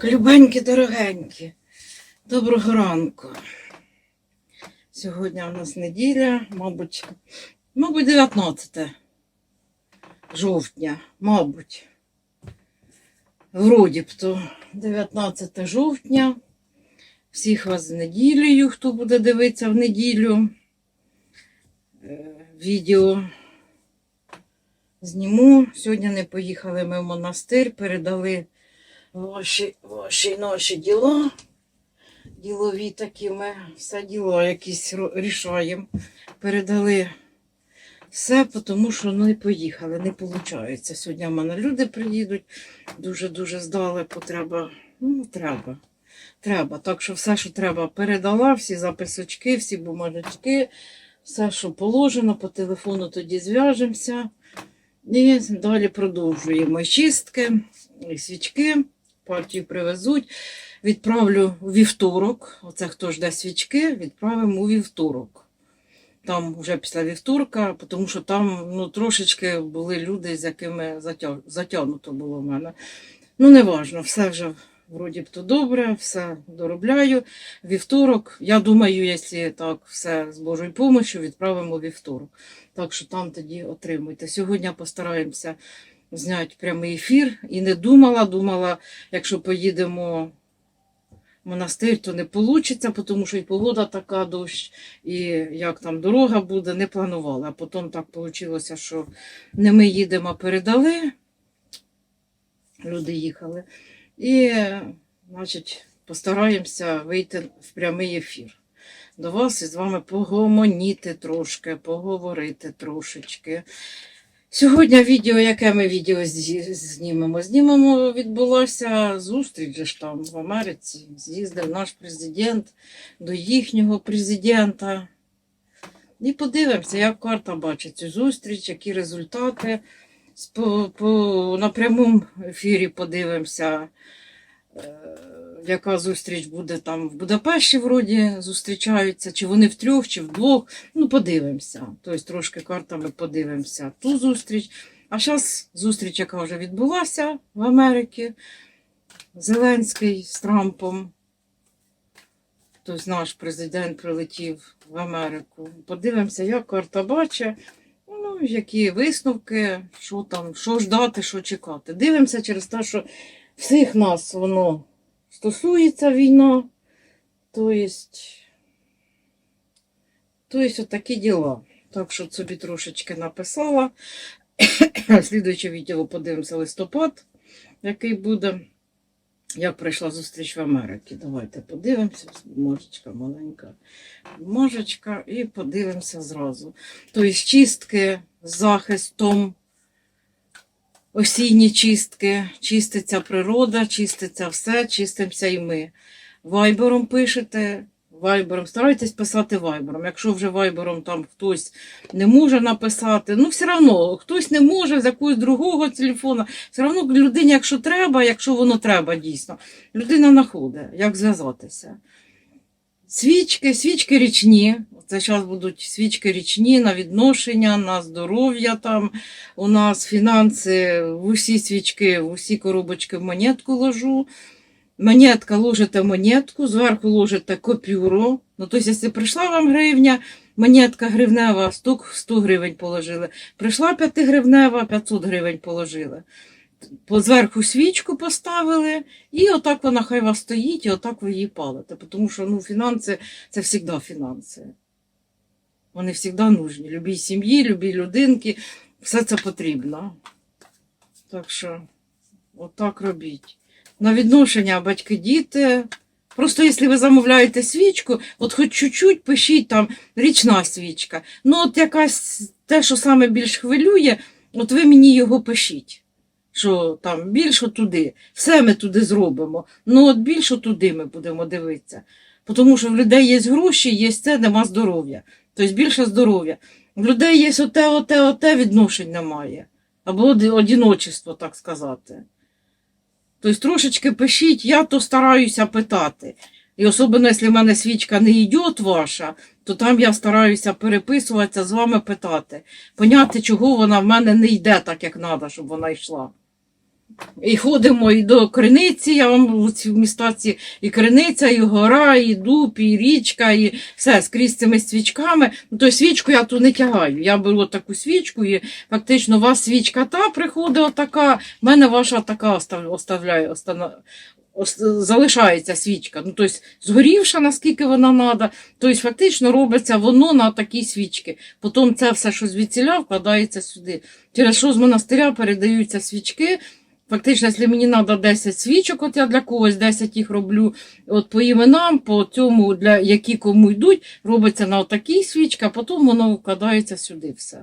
Так, любенькі, дорогенькі, доброго ранку. Сьогодні у нас неділя, мабуть, мабуть, 19 жовтня, мабуть. Вроді б то 19 жовтня. Всіх вас з неділею, хто буде дивитися в неділю. Е, Відео зніму. Сьогодні не поїхали ми в монастир, передали ваші, ваші наші діла. Ділові такі ми все діло якісь рішаємо. Передали все, тому що не поїхали, не виходить. Сьогодні в мене люди приїдуть, дуже-дуже здалеку треба. Ну, треба. Треба. Так що все, що треба, передала, всі записочки, всі бумажечки, все, що положено, по телефону тоді зв'яжемося. І далі продовжуємо чистки, свічки, партію привезуть. Відправлю у вівторок. Оце хто жде свічки, відправимо у вівторок. Там вже після вівторка, тому що там ну, трошечки були люди, з якими затягнуто було в мене. Ну, не важно, все вже вроді б то добре, все доробляю. Вівторок, я думаю, якщо так все з Божою допомогою, відправимо вівторок. Так що там тоді отримуйте. Сьогодні постараємося зняти прямий ефір. І не думала, думала, якщо поїдемо в монастир, то не вийде, тому що і погода така дощ, і як там дорога буде, не планувала. А потім так вийшло, що не ми їдемо, а передали. Люди їхали. І, значить, постараємося вийти в прямий ефір до вас і з вами погомоніти трошки, поговорити трошечки. Сьогодні відео, яке ми відео знімемо? Знімемо, відбулася зустріч ж там в Америці. З'їздив наш президент до їхнього президента. І подивимося, як карта бачить цю зустріч, які результати. По, по, на прямому ефірі подивимося, е, яка зустріч буде там в Будапешті, вроді зустрічаються, чи вони втрьох, чи вдвох. Ну, подивимося. Тобто трошки картами подивимося ту зустріч. А зараз зустріч, яка вже відбулася в Америці. Зеленський з Трампом. Тобто наш президент прилетів в Америку. Подивимося, як карта бачить. Ну, які висновки, що там, що ждати, що чекати. Дивимося через те, що всіх нас воно стосується війна. Тобто, тобто такі діла. Так що собі трошечки написала. Слідуюче відео подивимося листопад, який буде. Як прийшла зустріч в Америці. Давайте подивимося. Можечка маленька. Можечка, і подивимося зразу. Тобто чистки з захистом, осінні чистки, чиститься природа, чиститься все, чистимося і ми. Вайбером пишете, вайбером, старайтесь писати вайбером. Якщо вже вайбером там хтось не може написати, ну все одно хтось не може з якогось другого телефона. Все одно людині, якщо треба, якщо воно треба дійсно, людина знаходить, як зв'язатися. Свічки, свічки річні. Це зараз будуть свічки річні на відношення, на здоров'я там. У нас фінанси в усі свічки, в усі коробочки в монетку ложу. Монетка ложите монетку, зверху ложите копюру. Ну, тобто, якщо прийшла вам гривня, монетка гривнева, 100, 100 гривень положили. Прийшла 5 гривнева, 500 гривень положили. Зверху свічку поставили, і отак вона хай вас стоїть, і отак ви її палите. Тому що ну, фінанси це завжди фінанси. Вони завжди нужні. Любій сім'ї, любій людинки, все це потрібно. Так що, отак робіть. На відношення батьки-діти. Просто якщо ви замовляєте свічку, от хоч чуть-чуть пишіть там річна свічка. Ну, от якась те, що саме більш хвилює, от ви мені його пишіть. Що там більше туди. Все ми туди зробимо. Ну, от більше туди ми будемо дивитися. Тому що в людей є гроші, є це, нема здоров'я. Тобто більше здоров'я. В людей є оте, оте, оте відношень немає. Або одіночество, так сказати. Тобто трошечки пишіть, я то стараюся питати. І особливо, якщо в мене свічка не йде ваша, то там я стараюся переписуватися, з вами питати. Поняти, чого вона в мене не йде так, як треба, щоб вона йшла. І ходимо і до криниці, я вам у цій містаці і криниця, і гора, і дуб, і річка, і все скрізь цими свічками. Ну, то свічку я тут не тягаю. Я беру таку свічку, і фактично у вас свічка та приходить отака, в мене ваша така оставляє, залишається свічка. Ну, тобто згорівша, наскільки вона треба. Тобто, фактично робиться воно на такій свічці. Потім це все, що звідсіля, вкладається сюди. Через що з монастиря передаються свічки. Фактично, якщо мені треба 10 свічок, от я для когось 10 їх роблю, от по іменам, по цьому, для які кому йдуть, робиться на отакій свічці, а потім воно вкладається сюди все.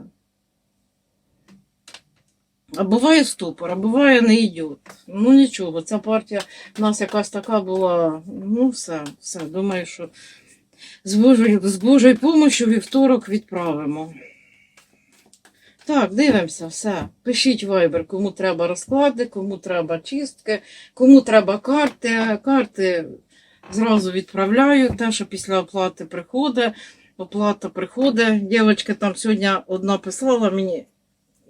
А буває ступор, а буває не йде. Ну нічого, ця партія в нас якась така була. Ну, все, все. Думаю, що з Божою, з Божою помощью вівторок відправимо. Так, дивимося, все. Пишіть вайбер, кому треба розклади, кому треба чистки, кому треба карти. Карти зразу відправляю. Те, що після оплати приходить. Оплата приходить. Дівчинка там сьогодні одна писала мені,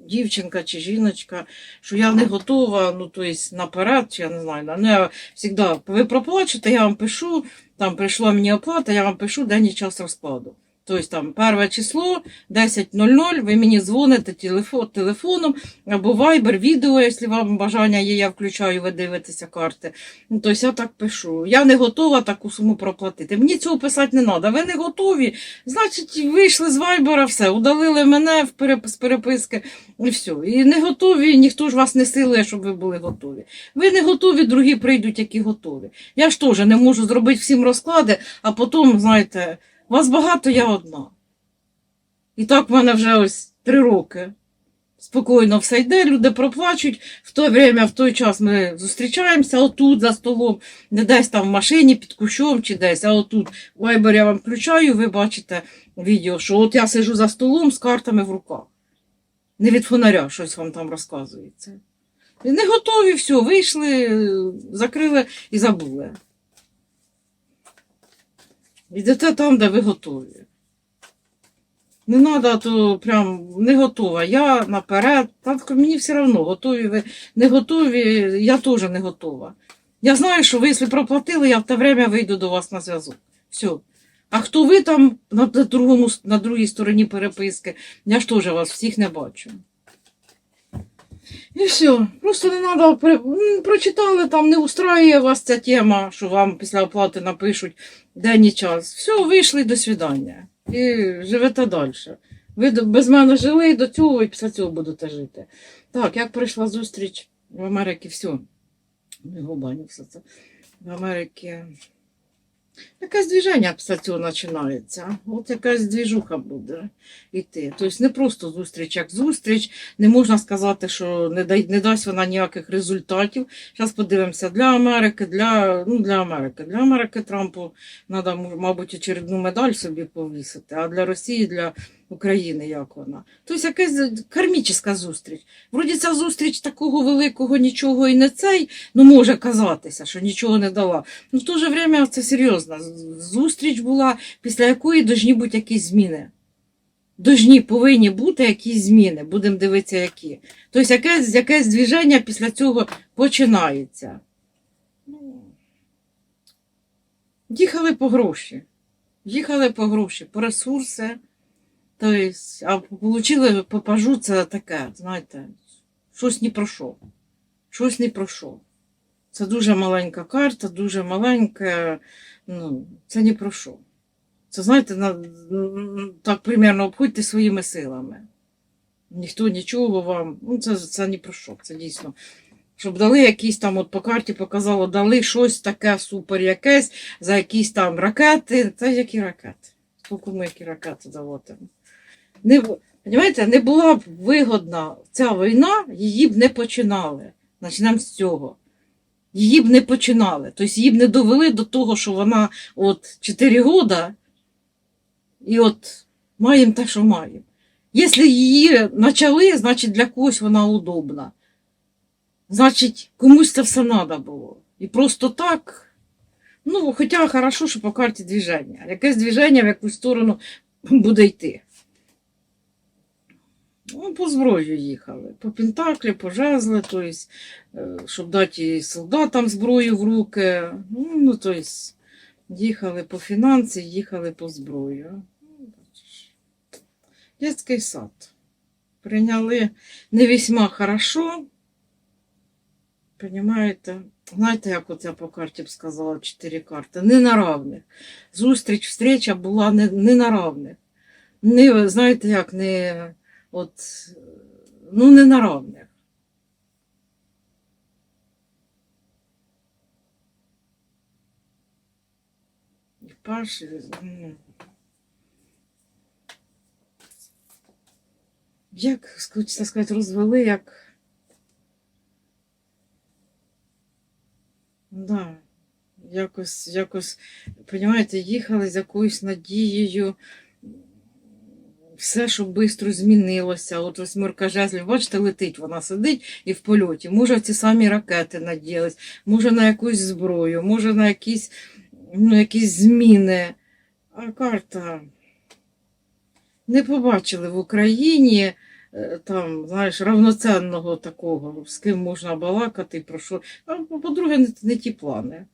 дівчинка чи жіночка, що я не готова, ну, то есть наперед, чи я не знаю. Ну, я завжди, ви проплачете, я вам пишу, там прийшла мені оплата, я вам пишу день і час розкладу. Тобто там перше число 10.00, ви мені дзвоните телефон, телефоном або вайбер, відео, якщо вам бажання є, я включаю, ви дивитеся карти. Тобто я так пишу. Я не готова таку суму проплатити. Мені цього писати не треба. Ви не готові, значить, вийшли з вайбера, все, удалили мене в переп- з переписки і все. І не готові, ніхто ж вас не силує, щоб ви були готові. Ви не готові, другі прийдуть, які готові. Я ж теж не можу зробити всім розклади, а потім, знаєте, вас багато, я одна. І так в мене вже ось три роки. Спокійно все йде, люди проплачуть. В то время, в той час ми зустрічаємося отут за столом, не десь там в машині під кущом чи десь, а отут вайбер я вам включаю, ви бачите відео, що от я сижу за столом з картами в руках. Не від фонаря щось вам там розказується. Не готові, все, вийшли, закрили і забули. Йдете там, де ви готові. Не треба, то прям не готова. Я наперед, так мені все одно, готові ви, не готові, я теж не готова. Я знаю, що ви, якщо проплатили, я в те время вийду до вас на зв'язок. Все. А хто ви там на, на, другому, на другій стороні переписки, я ж теж вас всіх не бачу. І все. Просто не треба прочитали, там не устраює вас ця тема, що вам після оплати напишуть день і час. Все, вийшли до свідання. І живете далі. Ви без мене жили до цього і після цього будете жити. Так, як прийшла зустріч в Америці, все. Його баню все це. В Америці. Якесь движення після цього починається. От якась двіжуха буде йти. Тобто не просто зустріч, як зустріч. Не можна сказати, що не, дай, не дасть вона ніяких результатів. Зараз подивимося для Америки, для, ну, для Америки. Для Америки Трампу треба, мабуть, очередну медаль собі повісити, а для Росії, для України як вона. Тобто якась кармічна зустріч. Вроді ця зустріч такого великого нічого і не цей, ну може казатися, що нічого не дала. Ну в то же время це серйозна зустріч була, після якої должні бути якісь зміни. Должні, повинні бути якісь зміни, будемо дивитися, які. Тобто якесь, якесь движення після цього починається. Їхали по гроші. Їхали по гроші, по ресурси. Тобто, а отримали попажу це таке, знаєте, щось не про що. Щось не про що. Це дуже маленька карта, дуже маленька, ну, це не про що. Це, знаєте, на, так примерно обходьте своїми силами. Ніхто нічого вам, ну це, це не про що, це дійсно. Щоб дали якісь там, от по карті показало, дали щось таке супер якесь за якісь там ракети. Це які ракети? Скільки ми які ракети давати? Не, бу- не була б вигодна ця війна, її б не починали. Почнемо з цього. Її б не починали. Тобто її б не довели до того, що вона от 4 года, і от маємо те, що маємо. Якщо її почали, значить для когось вона удобна. Значить, комусь це все треба було. І просто так. Ну, хоча хорошо, що по карті движення. Якесь движення в якусь сторону буде йти. Ну, по зброю їхали. По Пентаклі, по жезли, тобто, е, щоб дати солдатам зброю в руки. Ну, тобто, їхали по фінанси, їхали по зброю. Ну, бачиш. Детський сад. Прийняли не весьма хорошо. Понимаєте? Знаєте, як от я по карті б сказала, чотири карти. Не на равних. Зустріч, встреча була не, не на равних. Не, знаєте, як не от, ну, не на равних. І Паш, ну, як, хочеться сказати, розвели, як. Да, якось, якось, понімаєте, їхали з якоюсь надією, все, щоб швидко змінилося. От восьмірка жезлів, бачите, летить, вона сидить і в польоті. Може, ці самі ракети надіялись, може на якусь зброю, може на якісь, ну, якісь зміни. А карта не побачили в Україні е, там, знаєш, равноценного такого, з ким можна балакати, про що. А по-друге, не, не ті плани.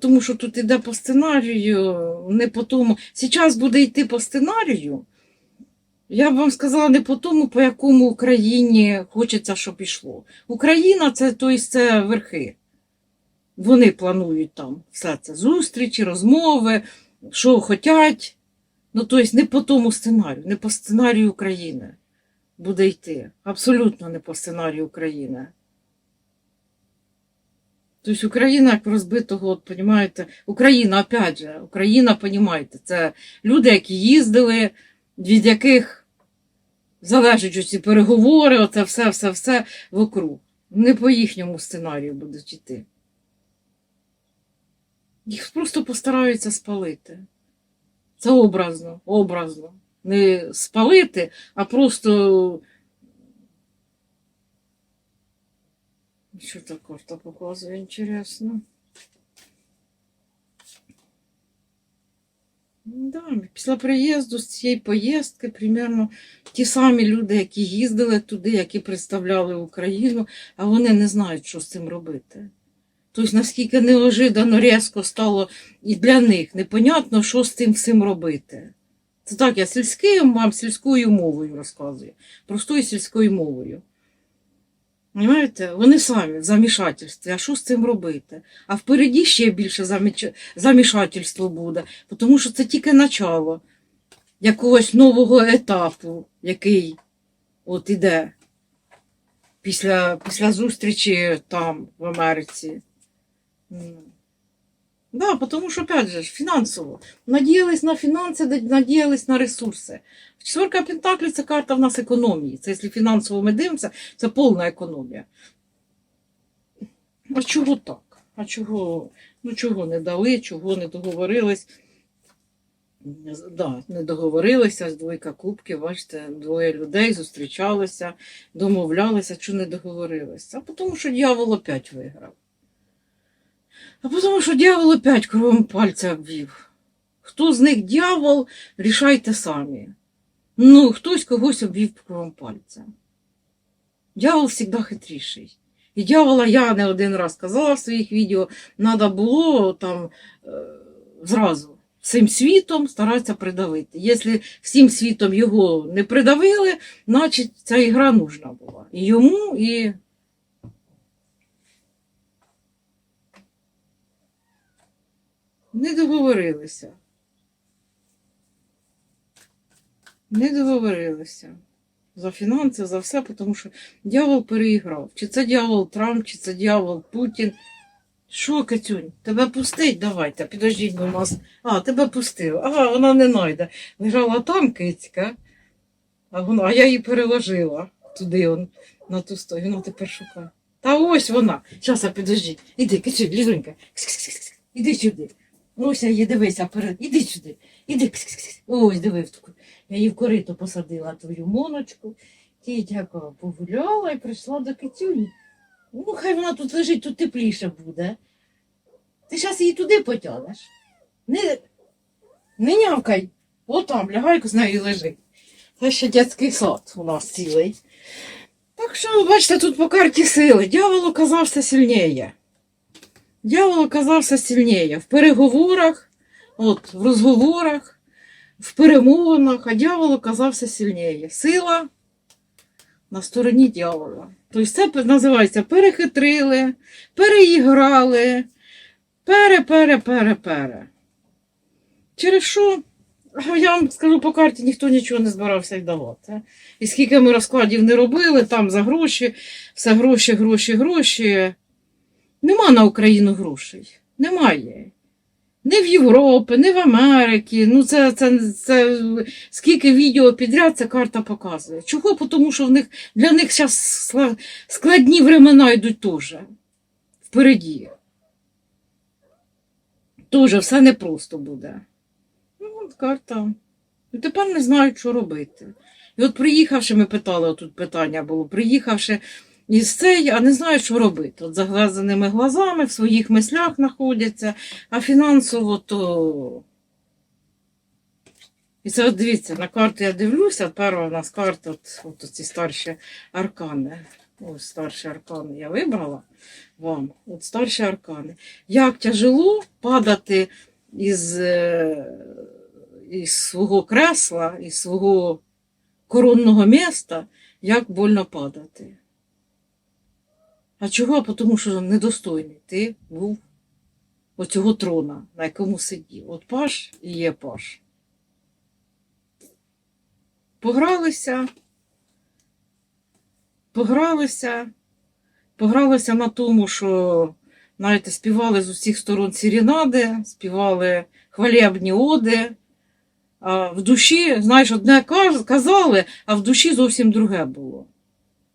Тому що тут іде по сценарію, не по тому. Зараз буде йти по сценарію. Я б вам сказала не по тому, по якому Україні хочеться, щоб ішло. Україна це, тобто, це верхи. Вони планують там все це зустрічі, розмови, що хочуть. Ну, тобто, не по тому сценарію, не по сценарію України буде йти. Абсолютно не по сценарію України. Тобто Україна як розбитого, от, понімаєте, Україна, опять же, Україна, понімаєте, це люди, які їздили, від яких залежать ці переговори, оце все, все, все вокруг. Не по їхньому сценарію будуть йти. Їх просто постараються спалити. Це образно, образно. Не спалити, а просто. Що та карта показує, інтересно. Да, після приїзду з цієї поїздки примерно ті самі люди, які їздили туди, які представляли Україну, а вони не знають, що з цим робити. Тобто, наскільки неожиданно різко стало і для них непонятно, що з цим всім робити. Це так, я сільським вам сільською мовою розказую, простою сільською мовою. Понимаєте? Вони самі в замішательстві. А що з цим робити? А впереді ще більше заміч- замішательство буде, тому що це тільки начало якогось нового етапу, який от іде після, після зустрічі там, в Америці. Да, тому що, опять же, ж, фінансово. Надіялись на фінанси, надіялись на ресурси. Четверка Пентаклі це карта в нас економії. Це якщо фінансово ми дивимося, це повна економія. А чого так? А чого, ну чого не дали, чого не договорились? Да, не договорилися, двойка кубків, бачите, двоє людей зустрічалися, домовлялися, що не договорилися. А тому, що дьявол опять виграв. А тому, що дьявол опять кровом пальця обвів. Хто з них дьявол, рішайте самі. Ну, хтось когось обвів кровом пальця. Дьявол завжди хитріший. І дьявола я не один раз казала в своїх відео, треба було там зразу всім світом старатися придавити. Якщо всім світом його не придавили, значить ця ігра нужна була. І йому, і. Не договорилися. Не договорилися. За фінанси, за все, тому що дьявол переіграв. Чи це дьявол Трамп, чи це дьявол Путін. Що, Катюнь, тебе пустить? Давайте, підождіть, у нас. А, тебе пустив. Ага, вона не найде. Лежала там кицька, а, вона, а я її переложила туди, он, на ту сторону. Вона тепер шукає. Та ось вона. Щас, а підожди. Іди, Катюнь, лізунька. Іди сюди. Ось я її дивися перед. Іди сюди. Іди. Ось диви в таку. Я її в корито посадила твою моночку. Ті дякую, погуляла і прийшла до Китюні. Ну, хай вона тут лежить, тут тепліше буде. Ти зараз її туди потягнеш. Не, не нявкай. Отам, лягай з нею лежи. Це ще дитячий сад у нас цілий. Так що, бачите, тут по карті сили. Дьявол оказався сильніє. Дьявол оказався сильніє. В переговорах, от, в розговорах, в перемовинах, а дьявол оказався сильніє. Сила на стороні дьявола. Тобто це називається перехитрили, переіграли, пере-пере-пере-пере. Через що? Я вам скажу по карті, ніхто нічого не збирався й давати. І скільки ми розкладів не робили, там за гроші, все гроші, гроші, гроші. Нема на Україну грошей. Немає. Ні в Європі, ні в Америці. Ну, це, це, це скільки відео підряд ця карта показує. Чого? Тому що в них, для них зараз складні времена йдуть теж. Впереді. Тоже все непросто буде. Ну, от карта. І тепер не знають, що робити. І от приїхавши, ми питали, тут питання було, приїхавши із цей, а не знають, що робити. От заглазаними глазами в своїх мислях знаходяться, а фінансово то. І це от дивіться, на карту я дивлюся, перша у нас карта, от, от ці старші аркани. Ось старші аркани я вибрала вам. От старші аркани. Як тяжело падати із, е, із свого кресла, із свого коронного міста, як больно падати. А чого? Тому що недостойний ти був оцього трона, на якому сидів. От паш і є паш. Погралися, погралися, погралися на тому, що, знаєте, співали з усіх сторон сірінади, співали хвалебні оди. А в душі, знаєш, одне казали, а в душі зовсім друге було.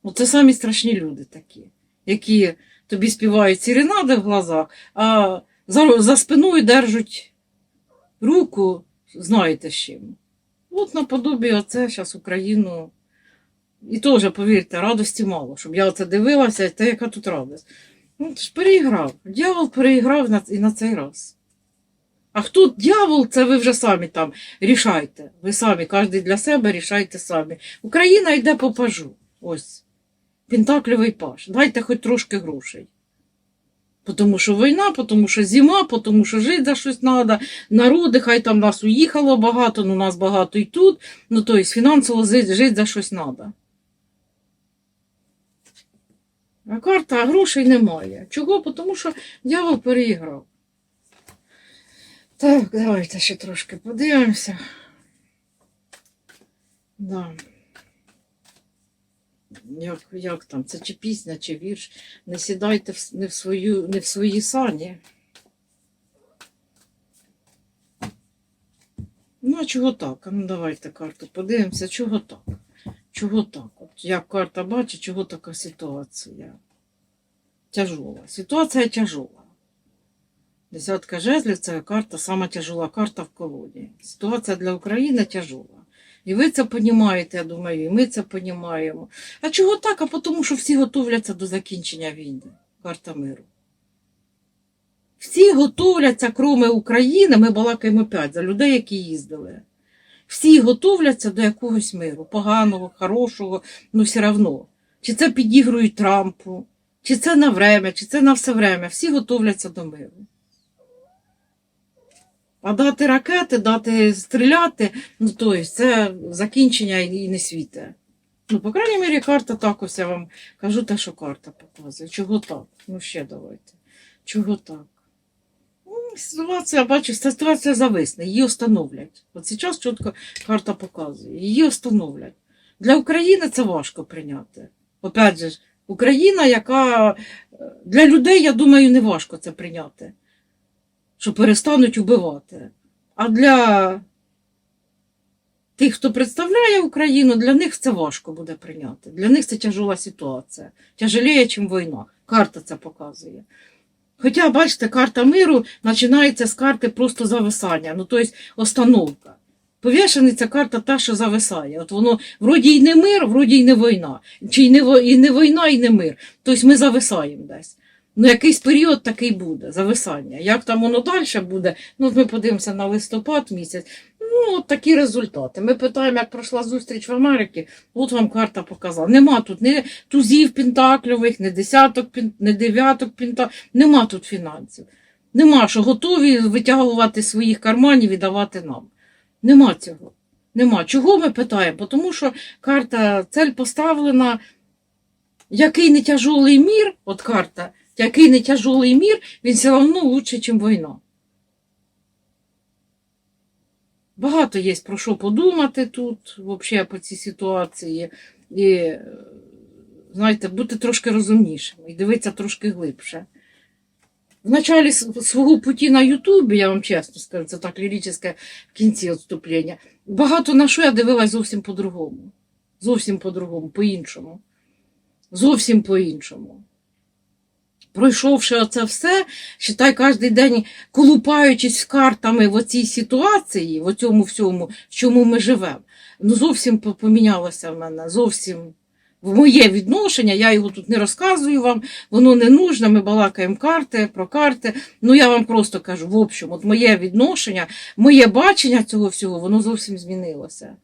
Оце самі страшні люди такі, які тобі співають сіренади в глазах, а за, за спиною держать руку, знаєте з чим. От наподобі оце зараз Україну. І теж, повірте, радості мало, щоб я оце дивилася, та яка тут радість. Ну, ж переіграв. Дьявол переіграв на, і на цей раз. А хто дьявол, це ви вже самі там рішайте. Ви самі, кожен для себе рішайте самі. Україна йде по пажу. Ось. Пентакльовий паж. Дайте хоч трошки грошей. Тому що війна, тому що зима, тому що жити за щось треба. Народи, хай там нас уїхало багато, ну нас багато і тут. Ну, тобто фінансово жити за щось треба. А карта а грошей немає. Чого? Тому що дьявол переіграв. Так, давайте ще трошки подивимося. Да. Як, як там? Це чи пісня, чи вірш. Не сідайте в, не, в свою, не в свої сані. Ну, а чого так? Ну давайте карту подивимося, чого так? Чого так? От як карта бачить, чого така ситуація? Тяжола. Ситуація тяжола. Десятка жезлів це карта, сама тяжела карта в колоді. Ситуація для України тяжола. І ви це розумієте, я думаю, і ми це розуміємо. А чого так? А тому, що всі готовляться до закінчення війни. Карта миру. Всі готовляться, кроме України, ми балакаємо опять за людей, які їздили. Всі готовляться до якогось миру, поганого, хорошого, ну все одно. Чи це підігрують Трампу, чи це на время, чи це на все время. Всі готовляться до миру. А дати ракети, дати стріляти, ну то есть це закінчення і не світе. Ну, по крайній мірі, карта так ось я вам кажу те, що карта показує. Чого так? Ну ще давайте. Чого так? Ну, ситуація, бачу, ситуація зависне, її остановлять. От зараз чітко карта показує, її остановлять. Для України це важко прийняти. Опять же, Україна, яка е, для людей, я думаю, не важко це прийняти що перестануть убивати. А для тих, хто представляє Україну, для них це важко буде прийняти. Для них це тяжела ситуація. Тяжеліє, ніж війна. Карта це показує. Хоча, бачите, карта миру починається з карти просто зависання, ну тобто остановка. Повішений це карта та, що зависає. От воно вроді й не мир, вроді й не війна. Чи й не, і не війна, і не мир. Тобто ми зависаємо десь. Ну, якийсь період такий буде, зависання. Як там воно далі буде, ну ми подивимося на листопад місяць. Ну, от такі результати. Ми питаємо, як пройшла зустріч в Америці. От вам карта показала. Нема тут ні тузів пентакльових, ні десяток, ні дев'яток пентакльових. Нема тут фінансів. Нема, що готові витягувати своїх карманів і давати нам. Нема цього. Нема. Чого ми питаємо? Тому що карта, цель поставлена, який не тяжолий мір, от карта, який не тяжолий мір, він все одно лучше, ніж війна. Багато є про що подумати тут, взагалі, по цій ситуації. І, знаєте, бути трошки розумнішим і дивитися трошки глибше. В началі свого путі на Ютубі, я вам чесно скажу, це так ліричне в кінці відступлення. Багато на що я дивилась зовсім по-другому. Зовсім по-другому, по-іншому. Зовсім по-іншому. Пройшовши оце все, считай, кожен день колупаючись картами в оцій ситуації, в цьому всьому, в чому ми живемо, ну зовсім помінялося в мене, зовсім в моє відношення, я його тут не розказую вам, воно не нужно, ми балакаємо карти про карти. Ну я вам просто кажу, в общем, от моє відношення, моє бачення цього всього, воно зовсім змінилося.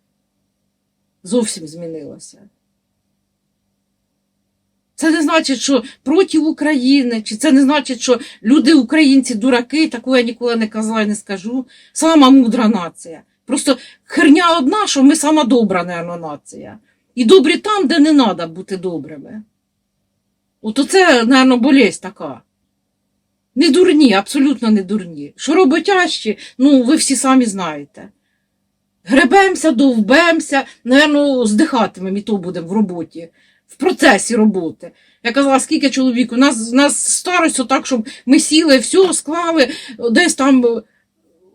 Зовсім змінилося. Це не значить, що проти України, чи це не значить, що люди, українці, дураки, такого я ніколи не казала і не скажу. Сама мудра нація. Просто херня одна, що ми сама добра, наверно, нація. І добрі там, де не треба бути добрими. От оце, напевно, болезнь така. Не дурні, абсолютно не дурні. Що роботящі, ну, ви всі самі знаєте. Гребемося, довбемося, напевно, здихатимемо і то будемо в роботі, в процесі роботи. Я казала, скільки чоловік, у нас, у нас старость отак, щоб ми сіли, все склали, десь там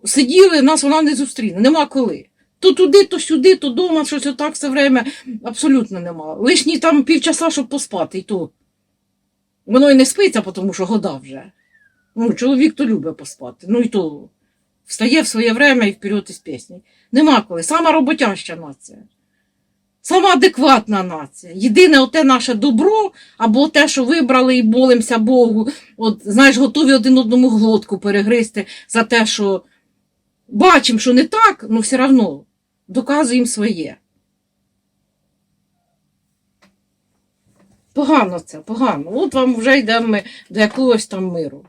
сиділи, нас вона не зустріне. Нема коли. То туди, то сюди, то дома, щось отак все время. Абсолютно нема. Лишні там півчаса, щоб поспати, і то. Воно і не спиться, тому що года вже. Ну, чоловік то любить поспати. Ну і то встає в своє время і вперед із пісні. Нема коли. Сама роботяща нація. Сама адекватна нація. Єдине оте наше добро, або те, що вибрали і молимося Богу, от, знаєш, готові один одному глотку перегризти за те, що бачимо, що не так, але все одно доказуємо своє. Погано це, погано. От вам вже йдемо ми до якогось там миру.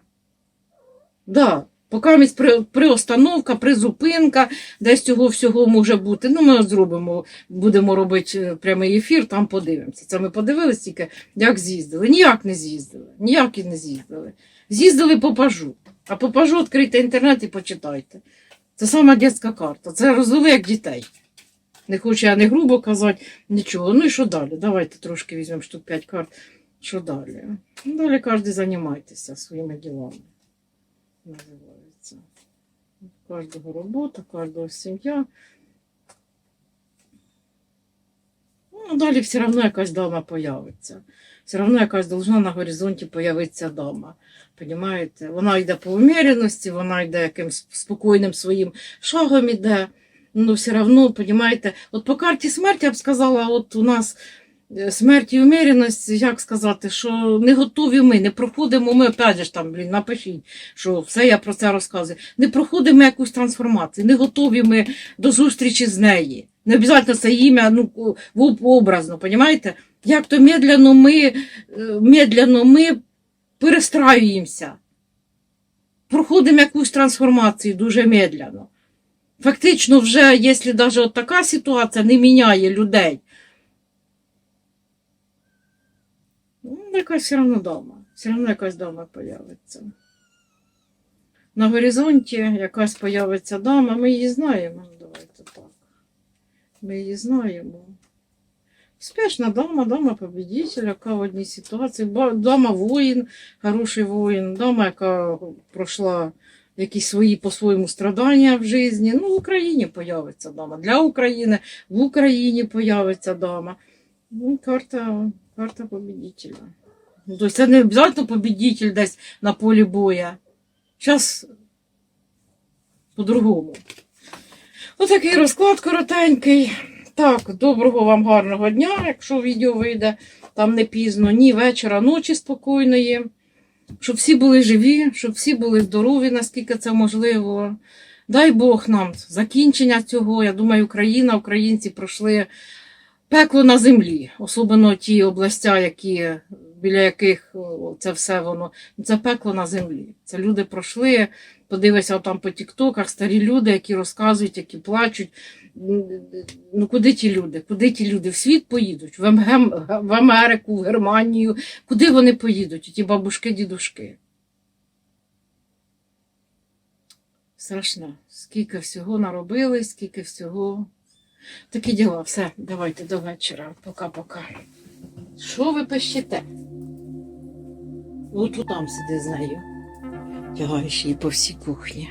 Да. Поки при, приостановка, призупинка, десь цього всього може бути. Ну, ми зробимо, будемо робити е, прямий ефір, там подивимося. Це ми подивилися тільки, як з'їздили. Ніяк не з'їздили. Ніяк і не з'їздили. З'їздили по пажу. А по пажу відкрийте інтернет і почитайте. Це сама дитяча карта. Це розвели як дітей. Не хочу я не грубо казати, нічого. Ну і що далі? Давайте трошки візьмемо штук 5 карт. Що далі? Ну, Далі кожен займайтеся своїми ділами. Називається. Кожного робота, кожного сім'я. Ну, далі все одно якась дама появиться. Все одно якась должна на горизонті появитися дама. Понімаєте? Вона йде по уміряності, вона йде якимсь спокійним своїм шагом іде. Ну, все одно, понімаєте, от по карті смерті я б сказала, от у нас смерть і уміряність, як сказати, що не готові ми, не проходимо ми, опять ж там, блін, напишіть, що все я про це розказую. Не проходимо якусь трансформацію, не готові ми до зустрічі з нею. Не обов'язково це ім'я, ну, образно, понімаєте? Як то медленно ми, е, медленно ми перестраюємося. Проходимо якусь трансформацію дуже медленно. Фактично, вже, якщо навіть така ситуація не міняє людей, ну, якась все одно дома. Все одно якась дома появиться. На горизонті якась появиться дама, ми її знаємо. Ну, Давайте так. Ми її знаємо. Успішна дама, дама победитель, яка в одній ситуації, дама воїн, хороший воїн, дама, яка пройшла якісь свої по-своєму страдання в житті. Ну, в Україні появиться дама. Для України в Україні появиться дама. Ну, карта, карта победителя. Ну, тобто це не обов'язково победитель десь на полі боя. Зараз по-другому. Отакий розклад коротенький. Так, доброго вам гарного дня, якщо відео вийде там не пізно, ні вечора, ночі спокійної. Щоб всі були живі, щоб всі були здорові, наскільки це можливо. дай Бог нам закінчення цього. Я думаю, Україна, українці пройшли пекло на землі, особливо ті областя, які, біля яких це все воно. Це пекло на землі. Це люди пройшли, подивися там по тіктоках, старі люди, які розказують, які плачуть. Ну куди ті люди? Куди ті люди? В світ поїдуть, в, Ам- в Америку, в Германію. Куди вони поїдуть? Ті бабушки, дідушки. Страшно. Скільки всього наробили, скільки всього. Такі діла. Все, давайте до вечора. Пока-пока. Що ви пищите? От там сиди з нею. Тягаєш її по всій кухні.